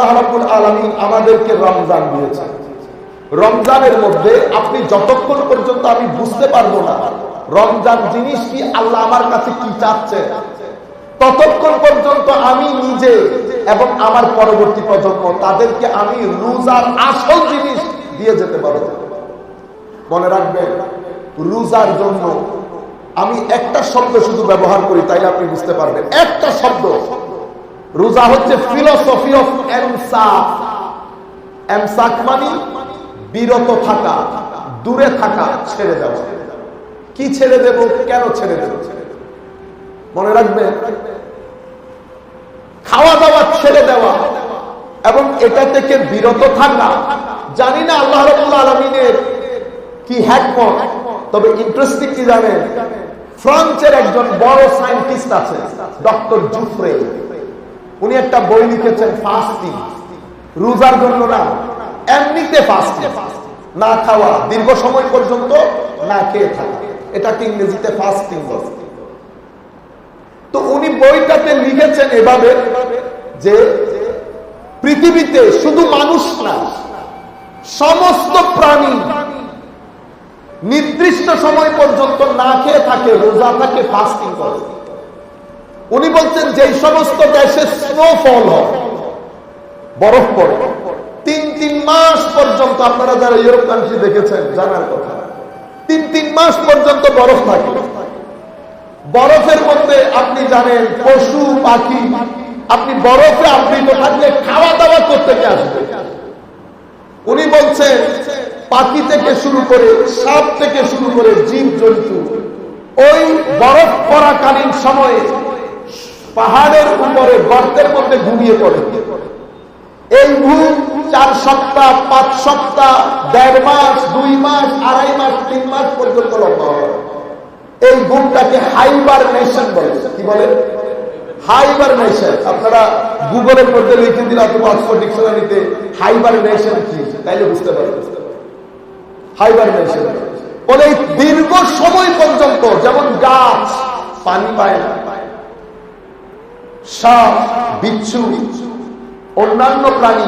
আল্লাহ রাব্বুল আলামিন আমাদেরকে রমজান দিয়েছেন। রমজানের মধ্যে আপনি যতক্ষণ পর্যন্ত আমি বুঝতে পারব না রমজান জিনিস কি আল্লাহ আমার কাছে কি চাচ্ছে, ততক্ষণ পর্যন্ত আমি নিজে এবং আমার পরবর্তী প্রজন্ম তাদেরকে আমি রোজার আসল জিনিস দিয়ে যেতে পারব। মনে রাখবেন, রোজার জন্য আমি একটা শব্দ শুধু ব্যবহার করি, তাইলে আপনি বুঝতে পারবেন। একটা শব্দ রোজা হচ্ছে ফিলোসফি অফ এমসাক এমসাক মানে বিরত থাকা, দূরে থাকা, ছেড়ে দেওয়া। কি ছেড়ে দেব, কেন ছেড়ে দেব? মনে রাখবেন খাওয়া দাওয়া ছেড়ে দেওয়া এবং এটা থেকে বিরত থাকা। জানি না আল্লাহ রবুল আলমিনের কি হ্যাকমত, তবে ইন্টারেস্টিং কি জানেন? ফ্রান্সের একজন বড় সায়েন্টিস্ট আছে, ডক্টর জুফ্রে। উনি একটা বই লিখেছেন ফাস্টিং রোজার জন্য না, এমনিতে ফাস্টিং না খাওয়া, দীর্ঘ সময় পর্যন্ত না খেয়ে থাকা। এটাকে ইংরেজিতে ফাস্টিং তো উনি বইটাতে লিখেছেন এভাবে যে পৃথিবীতে শুধু মানুষ না, সমস্ত প্রাণী নির্দিষ্ট সময় পর্যন্ত না খেয়ে থাকে, রোজা থাকে ফাস্টিং করে। উনি বলছেন যেই সমস্ত দেশে স্নোফল হয়। বরফ পড়ে। তিন তিন মাস পর্যন্ত আপনারা যারা ইউরোপ কান্ট্রি দেখেছেন, জানার কথা। তিন তিন মাস পর্যন্ত বরফ থাকে। বরফের মধ্যে আপনি জানেন, পশু, পাখি, আপনি বরফে আবৃত থাকলে খাওয়া দাওয়া করতে আসবে? উনি বলছেন, পাখি থেকে শুরু করে সাপ থেকে শুরু করে জীব জন্তু ওই বরফ পরাকালীন সময়ে পাহাড়ের উপরে, গর্তের মধ্যে ঘুমিয়ে পড়ে। এই ঘুম চার সপ্তাহ, পাঁচ সপ্তাহ, দেড় মাস, দুই মাস, আড়াই মাস, তিন মাস পর্যন্ত লম্বা হয় এই ঘুমটাকে হাইবার নেশন বলে। কি বলে? হাইবার নেশন আপনারা গুগলের মধ্যে লিখে দিলে অথবা অক্সফোর্ড ডিকশনারিতে হাইবার নেশন কি তাইলে বুঝতে পারবেন। হাইবার নেশন বলে দীর্ঘ সময় পর্যন্ত যেমন গাছ, পানি পায় না। সাপ বিচ্ছু, অন্যান্য প্রাণী।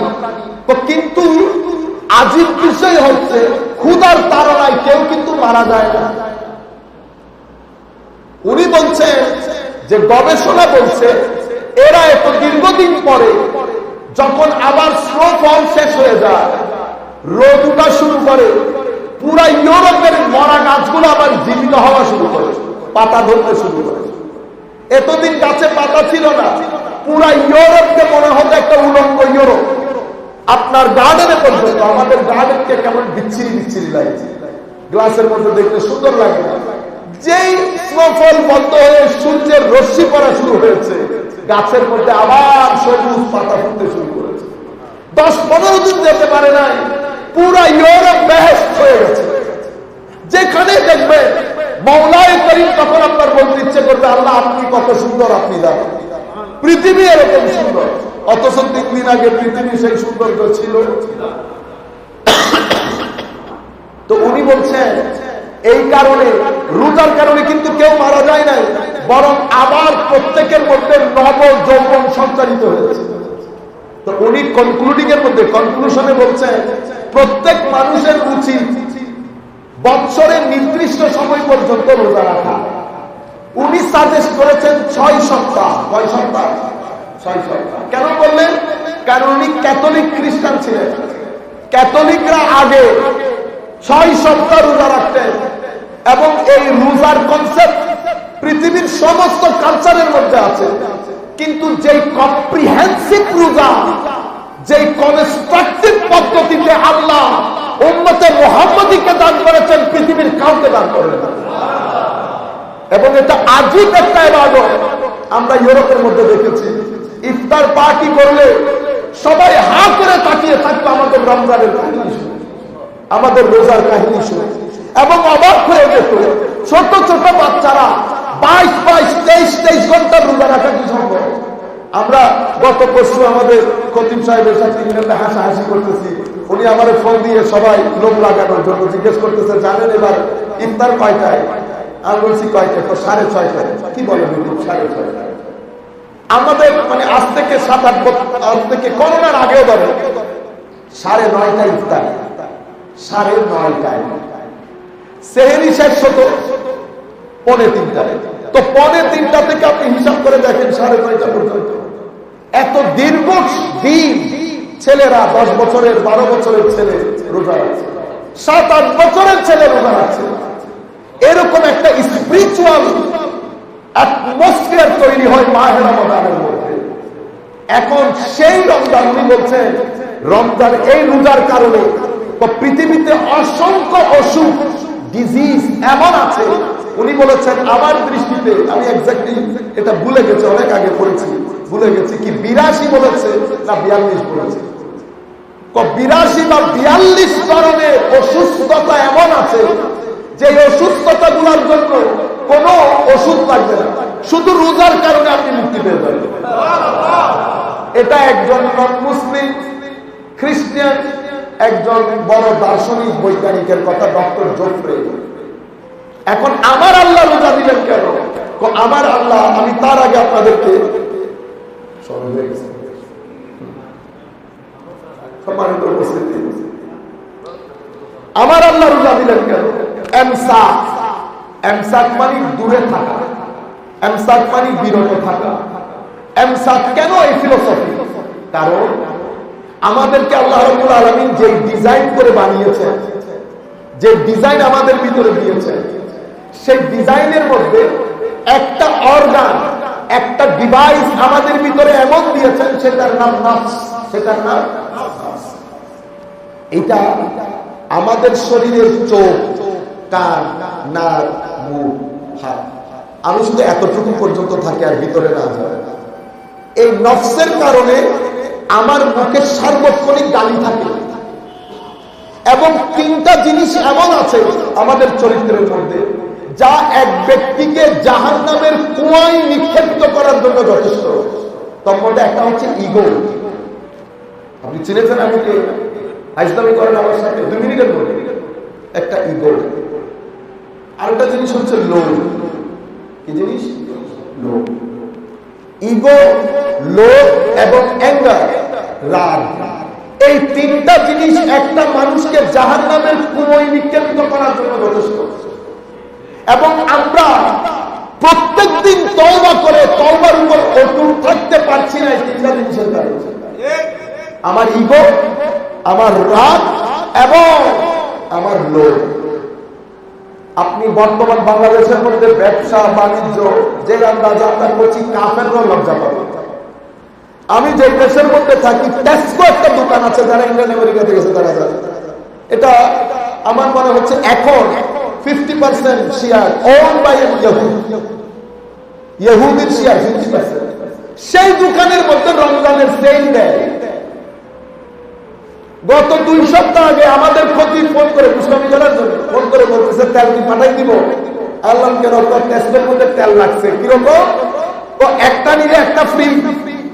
তো কিন্তু আজিব বিষয় হচ্ছে ক্ষুদার তারণায় কেউ কিন্তু মারা যায় না। উনি বলছেন যে, গবেষণা বলছে, এরা এত দীর্ঘদিন পরে যখন আবার স্নোফল শেষ হয়ে যায়, রোদ উঠা শুরু করে, পুরা ইউরোপের মরা গাছগুলো আবার জীবিত হওয়া শুরু করে, পাতা ধরতে শুরু করে। এতদিন গাছে পাতা ছিল না। পুরা ইউরোপকে মনে হতো একটা উলঙ্গ ইউরোপ। আপনার গার্ডেনে পর্যন্ত, আমাদের গার্ডেনকে কেমন বিচ্ছিরি বিচ্ছিরি লাগছে। গ্লাসের মধ্যে দেখতে সুন্দর লাগে যেই স্নোফল বন্ধ হয়ে সূর্যের রশ্মি পড়া শুরু হয়েছে, গাছের মধ্যে আবার সবুজ পাতা ফুটতে শুরু করেছে। দশ পনেরো দিন যেতে পারে নাই, পুরা ইউরোপ বেহেস্ট হয়ে গেছে। যেখানে দেখবে মৌলায় করিম তখন আপনার বলতে ইচ্ছে করবে আল্লাহ, আপনি কত সুন্দর আপনি জানেন। পৃথিবী এরকম সুন্দর। অথচ তিন দিন আগে পৃথিবী সেই সৌন্দর্য ছিল। তো উনি বলছেন, এই কারণে, রোজার কারণে কিন্তু কেউ মারা যায় নাই, বরং আবার প্রত্যেকের মধ্যে নব যৌবন সঞ্চারিত হয়েছে। তো উনি কনক্লুডিং এর মধ্যে কনক্লুশনে বলছেন, প্রত্যেক মানুষের উচিত বৎসরের নির্দিষ্ট সময় পর্যন্ত রোজা রাখা। উনি সাজেস্ট করেছেন ছয় সপ্তাহ। কয় সপ্তাহ। ছয় সপ্তাহ। কেন বললেন? কারণ উনি ক্যাথলিক খ্রিস্টান ছিলেন। ক্যাথলিকরা আগে ছয় সপ্তাহ রোজা রাখতেন। এবং এই রোজার কনসেপ্ট পৃথিবীর সমস্ত কালচারের মধ্যে আছে। কিন্তু যেই কম্প্রিহেন্সিভ রোজা, যেই কনস্ট্রাকটিভ পদ্ধতিতে আল্লাহ উন্মতে মোহাম্মদীকে দান করেছেন পৃথিবীর কাউকে দান করেন এবং এটা আজীব একটা এবাদত আমরা ইউরোপের মধ্যে দেখেছি। ইফতার পার্টি করলে সবাই হা করে তাকিয়ে থাকতো আমাদের রমজানের কাহিনী শুনে, আমাদের রোজার কাহিনী শুনে, এবং অবাক হয়ে যেত, ছোট ছোট বাচ্চারা বাইশ বাইশ তেইশ তেইশ ঘণ্টার রোজা রাখা কি সম্ভব? আমরা গত পরশু আমাদের কতিম সাহেবের সাথে ইংল্যান্ডে হাসাহাসি করতেছি। উনি আমার ফোন দিয়ে সবাই লোক লাগানোর জন্য জিজ্ঞেস করতেছে, জানেন এবার ইফতার কয়টায়? আমি বলছি কয়টায় তো সাড়ে ছয়টায় কি বলেন সাড়ে ছয়টায় আমাদের মানে আজ থেকে সাত, আট বছর আজ থেকে করোনার আগেও ধরে। সাড়ে নয়টা ইফতার। সাড়ে নয়টায়। সেহেরি শেষ হতো পনে তিনটা তো পনে তিনটা থেকে আপনি হিসাব করে দেখেন সাড়ে নয়টা পর্যন্ত। এত দীর্ঘ দিন ছেলেরা, দশ বছরের, বারো বছরের ছেলে রোজা আছে সাত, আট বছরের ছেলে রোজা আছে এরকম একটা স্পিরিচুয়াল অ্যাটমসফিয়ার তৈরি হয় মাহের রমাদানের মধ্যে। এখন সেই রমজান, উনি বলছেন, রমজান এই রোজার কারণে পৃথিবীতে অসংখ্য অসুখ ডিজিজ এমন আছে। উনি বলেছেন, আমার দৃষ্টিতে, আমি এক্স্যাক্টলি এটা ভুলে গেছি, অনেক আগে পড়েছি, ভুলে গেছি কি বিরাশি বলেছে না বিয়াল্লিশ বলেছে। বিরাশি বা বিয়াল্লিশ ধরনের অসুস্থতা এমন আছে যে অসুস্থতা গুলার জন্য কোন ওষুধ লাগবে না। শুধু রোজার কারণে আপনি মুক্তি পেয়ে যাবেন। এটা একজন নন মুসলিম খ্রিস্টান একজন বড় দার্শনিক, বৈজ্ঞানিকের কথা ডক্টর জোফ্রে। এখন আমার আল্লাহ রোজা দিলেন কেন? আমার আল্লাহ, আমি তার আগে আপনাদেরকে আমার আল্লাহ রোজা দিলেন কেন? এমসাক এমসাক মানে দূরে থাকা এমসাক মানে বিরত থাকা। এমসাক কেন এই ফিলোসফি কারণ আমাদেরকে আল্লাহ রবুল আলমিন যে ডিজাইন করে বানিয়েছেন যে ডিজাইন আমাদের ভিতরে দিয়েছেন সেই ডিজাইনের মধ্যে একটা অর্গান একটা ডিভাইস আমাদের ভিতরে এমন দিয়েছেন, সেটার নাম সেটার নাম এটা আমাদের শরীরের চোখ কান, নাক, মুখ, হাত। আমি শুধু এতটুকু পর্যন্ত থাকি আর ভিতরে না যায়। এই নফসের কারণে আমার মুখের সার্বক্ষণিক গালি থাকে। এবং তিনটা জিনিস এমন আছে আমাদের চরিত্রের মধ্যে, যা এক ব্যক্তিকে জাহান নামের কুয়ায় নিক্ষেপ্ত করার জন্য যথেষ্ট। তার মধ্যে একটা হচ্ছে ইগো। আপনি চিনেছেন আমি কে আইসলামী করেন আমার সাথে? দুই মিনিটের মধ্যে। একটা ইগো। আরেকটা জিনিস হচ্ছে লোভ। কি জিনিস? লোভ। ইগো লোভ এবং অ্যাঙ্গার রাগ। এই তিনটা জিনিস একটা মানুষকে জাহান নামের নিক্ষেপিত করার জন্য যথেষ্ট। এবং আমরা প্রত্যেক দিন তলবা করে তলবার উপর অটুট থাকতে পারছি না এই তিনটা জিনিসের কারণে। আমার ইগো আমার রাগ এবং আমার লোভ। আপনি বর্তমান বাংলাদেশের মধ্যে ব্যবসা, বাণিজ্য, যে আমরা যাত্রা করছি কাফেরও লজ্জা পাবে। আমি যে দেশের মধ্যে থাকি টেস্কো একটা দোকান আছে, যারা ইংল্যান্ড আমেরিকা থেকে তারা জানে। এটা আমার মনে হচ্ছে এখন ফিফটি পার্সেন্ট শেয়ার অন বাই ইহুদির শেয়ার ফিফটি পার্সেন্ট সেই দোকানের মধ্যে রমজানের সেল দেয়। গত দুই সপ্তাহ আগে আমাদের ক্ষতি ফোন করে মুসলামি জানার জন্য ফোন করে বলতেছে, তেল কি পাঠাই দিব? আল্লাহ কেন টেস্টের মধ্যে তেল লাগছে। কীরকম তো একটা নিলে একটা ফ্রি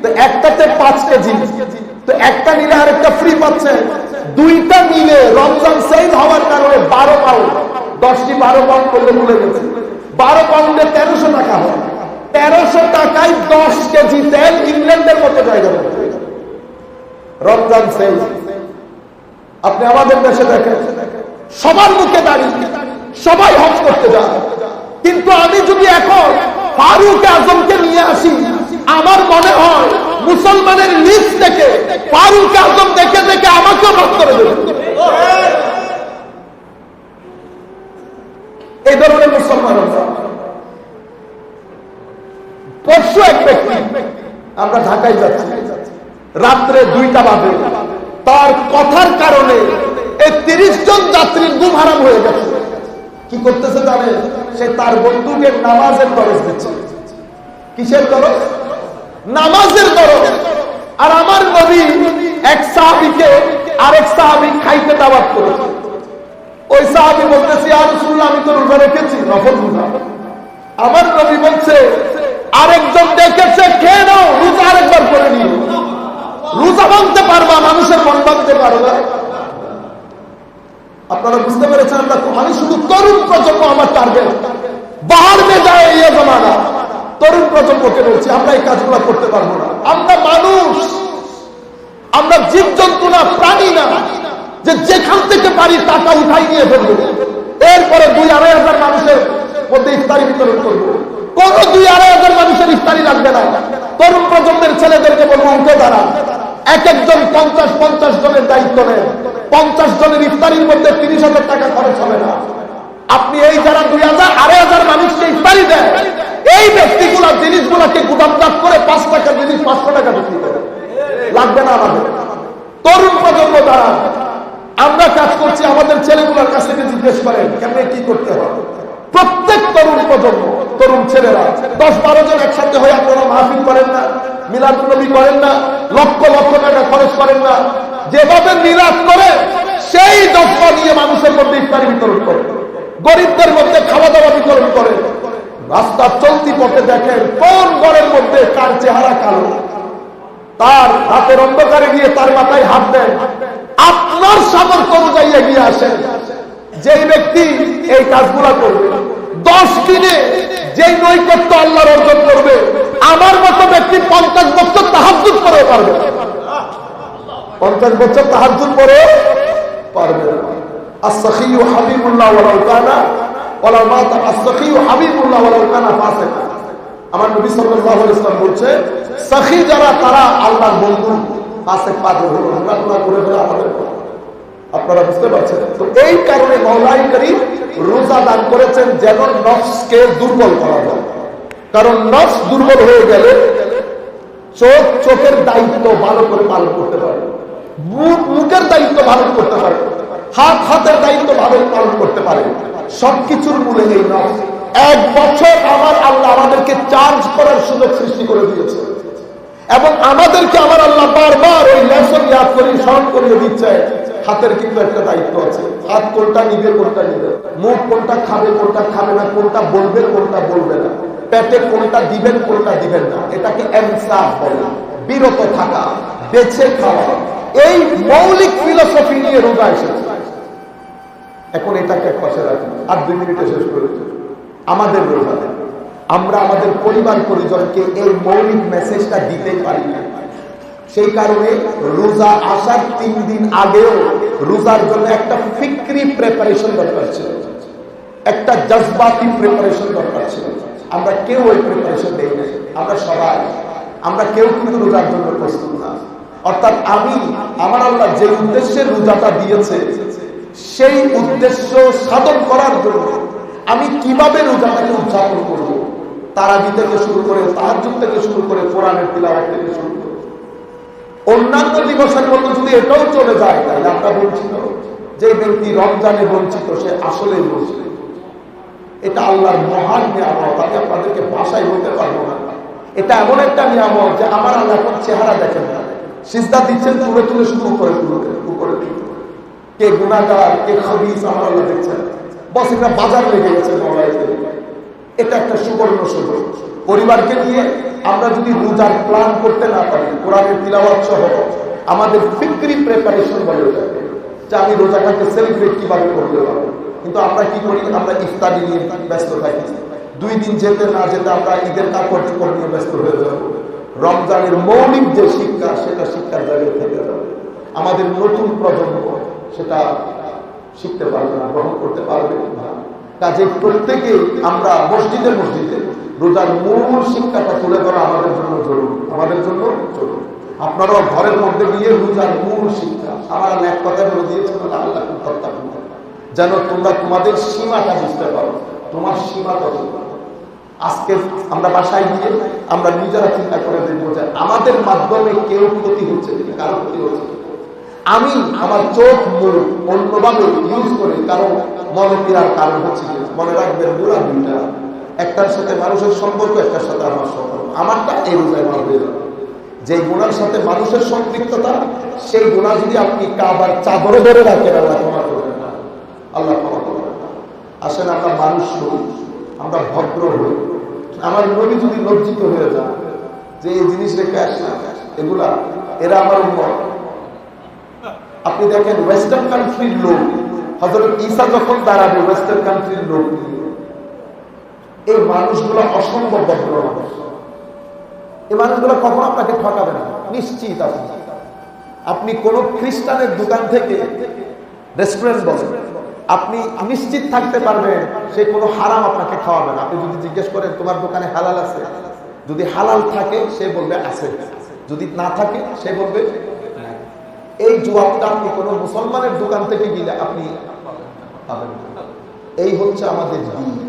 তো একটাতে পাঁচ কেজি। তো একটা নিলে আর একটা ফ্রি পাচ্ছে। দুইটা মিলে রমজান সেল হওয়ার কারণে বারো পাউন্ড দশটি বারো পাউন্ড করলে ভুলে গেছে। বারো পাউন্ডে তেরোশো টাকা হয়। তেরোশো টাকায় দশ কেজি তেল ইংল্যান্ডের মতো জায়গা রমজান সেল আপনি আমাদের দেশে দেখেন, সবার মুখে দাঁড়িয়ে সবাই হজ করতে যান কিন্তু আমি যদি এখন ফারুক আজমকে নিয়ে আসি, আমার মনে হয় মুসলমানের লিস্ট থেকে ফারুক আজম দেখে দেখে আমাকেও ভাগ করে দেবে। এই ধরনের মুসলমান পরশু এক ব্যক্তি, আমরা ঢাকায় যাচ্ছি। রাত্রে দুইটা বাজে। তার কথার কারণে এই তিরিশ জন যাত্রীর ঘুম হারাম হয়ে গেছে। কি করতেছে জানে সে তার বন্ধুকে নামাজের দরজ দিচ্ছে। কিসের দরজ? নামাজের দরজ। আর আমার নবী এক সাহাবিকে আরেক সাহাবি খাইতে দাওয়াত করেছে ওই সাহাবি বলতেছি আর শুনলাম আমি তো রোজা রেখেছি, নফল রোজা। আমার নবী বলছে, আরেকজন দেখেছে খেয়ে নাও, রোজা আরেকবার করে নিও। রোজা ভাঙতে পারবা, মানুষের মন ভাঙতে পারবা। আপনারা বুঝতে পেরেছেন আমরা আমি শুধু তরুণ প্রজন্ম আমার টার্গেট বাহার মে যায় ইয়ে জমানা। তরুণ প্রজন্মকে বলছি, আমরা এই কাজগুলো করতে পারব না। আমরা মানুষ। আমরা জীবজন্তু না, প্রাণী না। যে যেখান থেকে পারি টাকা উঠাই নিয়ে ফেলব এরপরে দুই আড়াই হাজার মানুষের মধ্যে ইফতারি বিতরণ করব। কোন দুই আড়াই হাজার মানুষের ইফতারি লাগবে না। তরুণ প্রজন্মের ছেলেদেরকে বলব, উঠে দাঁড়ান। এক একজন পঞ্চাশ পঞ্চাশ জনের দায়িত্ব নেন। পঞ্চাশ জনের ইফতারির মধ্যে তিরিশ হাজার টাকা খরচ হবে না। আপনি এই যারা দুই হাজার, আড়াই হাজার মানুষকে ইফতারি দেন, এই ব্যক্তিগুলা জিনিসগুলাকে গুদামজাত করে পাঁচ টাকা জিনিস পাঁচশো টাকা বিক্রি করে। লাগবে না আমাদের। তরুণ প্রজন্ম দ্বারা আমরা কাজ করছি, আমাদের ছেলেগুলোর কাছ থেকে জিজ্ঞেস করেন কেমনে কি করতে হবে প্রত্যেক তরুণ প্রজন্ম, তরুণ ছেলেরা, দশ বারো জন একসাথে হয়ে আপনারা মাহফিল করেন না? মিলাদ নবী করেন না, লক্ষ লক্ষ টাকা খরচ করেন না। যেভাবে মিলাদ করে, সেই দশটা নিয়ে মানুষের মধ্যে ইফতারি বিতরণ করে। গরিবদের মধ্যে খাওয়া দাওয়া বিতরণ করে। রাস্তা চলতি পথে দেখেন, কোন ঘরের মধ্যে কার চেহারা কালো। তার হাতের অন্ধকারে গিয়ে তার মাথায় হাত দেন আপনার সামর্থ্য অনুযায়ী এগিয়ে আসেন। যেই ব্যক্তি এই কাজগুলা করবে, দশ দিনে যেই নৈকট্য আল্লাহর অর্জন করবে আমার মতো ব্যক্তি পঞ্চাশ বছর তাহাজুদ করে পারবে পঞ্চাশ বছর তাহাজুদ করে পারবে السخي حبيب الله ولو كان ولو مات السخي حبيب الله ولو كان فاسقا আমার নবী সাল্লাল্লাহু আলাইহি ওয়াসাল্লাম বলছে সখী যারা তারা আল্লাহর বন্ধু ফাসিক পাগল হলো আমরা গুনাহ করে ফেলে আমাদের আপনারা বুঝতে পারছেন তো এই কারণে মৌলাই করিম রোজা দান করেছেন যেন নফসকে দুর্বল করা যায় কারণ নফস দুর্বল হয়ে গেলে চোখ, চোখের দায়িত্ব ভালো করে পালন করতে পারে মুখ, মুখের দায়িত্ব পালন করতে পারে হাত, হাতের দায়িত্ব ভালো পালন করতে পারে। সবকিছুর মূলে এই নফস। এক বছর আমার আল্লাহ আমাদেরকে চার্জ করার সুযোগ সৃষ্টি করে দিয়েছে। এবং আমাদেরকে আমার আল্লাহ বারবার ওই লেসন ইয়াদ করে স্মরণ করিয়ে দিচ্ছে। হাতের কিন্তু একটা দায়িত্ব আছে। হাত কোনটা নিবে কোনটা নিবে? মুখ কোনটা খাবে কোনটা খাবে না, কোনটা বলবে কোনটা বলবে না? পেটে কোনটা দিবেন কোনটা দিবেন না। এটাকে বিরত থাকা বেছে খাওয়া। এই মৌলিক ফিলোসফি নিয়ে রোজা এসেছে। এখন এটাকে পাশে রাখি আর দুই মিনিটে শেষ করেছি আমাদের রোজা। আমরা আমাদের পরিবার পরিজনকে এই মৌলিক মেসেজটা দিতে পারি না। সেই কারণে রোজা আসার তিন দিন আগেও রোজার জন্য একটা ফিক্রি প্রেপারেশন দরকার ছিল। একটা জজবাতি প্রিপারেশন দরকার ছিল। আমরা কেউ ওই প্রিপারেশন দেই না আমরা সবাই। আমরা কেউ কিন্তু রোজার জন্য প্রস্তুত না। অর্থাৎ আমি, আমার আল্লাহ যে উদ্দেশ্যে রোজাটা দিয়েছে, সেই উদ্দেশ্য সাধন করার জন্য আমি কীভাবে রোজাটাকে উদযাপন করব? তারাবি থেকে শুরু করে তাহাজুদ থেকে শুরু করে কোরআনের তিলাওয়াত থেকে শুরু করে। অন্যান্য দিবসের মতো যদি এটাও চলে যায়, তাহলে আমরা বঞ্চিত। যে ব্যক্তি রমজানে বঞ্চিত, সে আসলেই বঞ্চিত। এটা আল্লাহর মহান নিয়ামত, আমি আপনাদেরকে বাসায় বলতে পারব না। এটা এমন একটা নিয়ামত যে আমার আল্লাহ এখন চেহারা দেখেন না। সিজদা দিচ্ছেন, তুলে তুলে উপরে তুলে উপরে তুলে কে গুণাগার কে খবিস, আমার আল্লাহ দেখছেন। বস, এটা বাজার লেগে গেছে এটা একটা সুবর্ণ সুযোগ। পরিবারকে নিয়ে আমরা যদি রোজার প্ল্যান করতে না পারি, কোরআনের তিলাওয়াত সহ, আমাদের ফিক্রি প্রেপারেশন বলে যে আমি রোজাটাকে সেলিব্রেট কীভাবে করতে পারব? কিন্তু আমরা কি করি? আমরা ইফতারি নিয়ে ব্যস্ত থাকি। দুই দিন যেতে না যেতে আমরা ঈদের কাপড় নিয়ে ব্যস্ত হয়ে যাব রমজানের মৌলিক যে শিক্ষা, সেটা শিক্ষার জায়গায় থেকে যাবে। আমাদের নতুন প্রজন্ম সেটা শিখতে পারবে না, গ্রহণ করতে পারবে না। কাজে প্রত্যেকে আমরা মসজিদে মসজিদে রোজার মূল শিক্ষাটা তুলে ধরা আমাদের জন্য জরুরি। আমাদের জন্য জরুরি। আপনারাও ঘরের মধ্যে গিয়ে রোজার মূল শিক্ষা। আমার এক কথা বলে দিয়েছে আল্লাহ যেন তোমরা তোমাদের সীমাটা বুঝতে পারো। তোমার সীমা কত আজকে আমরা বাসায় গিয়ে আমরা নিজেরা চিন্তা করে দেখব যে আমাদের মাধ্যমে কেউ ক্ষতি হচ্ছে কারও ক্ষতি হচ্ছে আমি আমার চোখ মুখ অন্যভাবে ইউজ করি, কারণ মনে পীড়ার কারণ হচ্ছে। মনে রাখবেন গুণা দুইটা। একটার সাথে মানুষের সম্পর্ক, একটার সাথে আমার সম্পর্ক। আমারটা এই রোজায় মার হয়ে যাবে। যে গুণার সাথে মানুষের সম্পৃক্ততা, সেই গুণা যদি আপনি কাবার চাদরে ধরে রাখেন, আল্লাহ আল্লাহ ক্ষমা করবেন আসেন, আমরা মানুষ হই, আমরা ভদ্র হই। আমার নবী যদি লজ্জিত হয়ে যান যে এই জিনিস রেখে আসে এগুলা, এরা আমার উন্মত আপনি দেখেন ওয়েস্টার্ন কান্ট্রির লোক হজরত ঈসা যখন দাঁড়াবে ওয়েস্টার্ন কান্ট্রির লোক এই মানুষগুলো অসম্ভব ভদ্র মানুষ। এই মানুষগুলো কখনো আপনাকে ঠকাবে না, নিশ্চিত আপনি। আপনি কোন খ্রিস্টানের দোকান থেকে রেস্টুরেন্ট বলেন আপনি নিশ্চিত থাকতে পারবেন সে কোনো হারাম আপনাকে খাওয়াবে না। আপনি যদি জিজ্ঞেস করেন, তোমার দোকানে হালাল আছে? যদি হালাল থাকে, সে বলবে, আছে। যদি না থাকে, সে বলবে এই জবাবটা আপনি কোনো মুসলমানের দোকান থেকে গেলে আপনি পাবেন এই হচ্ছে আমাদের দিন।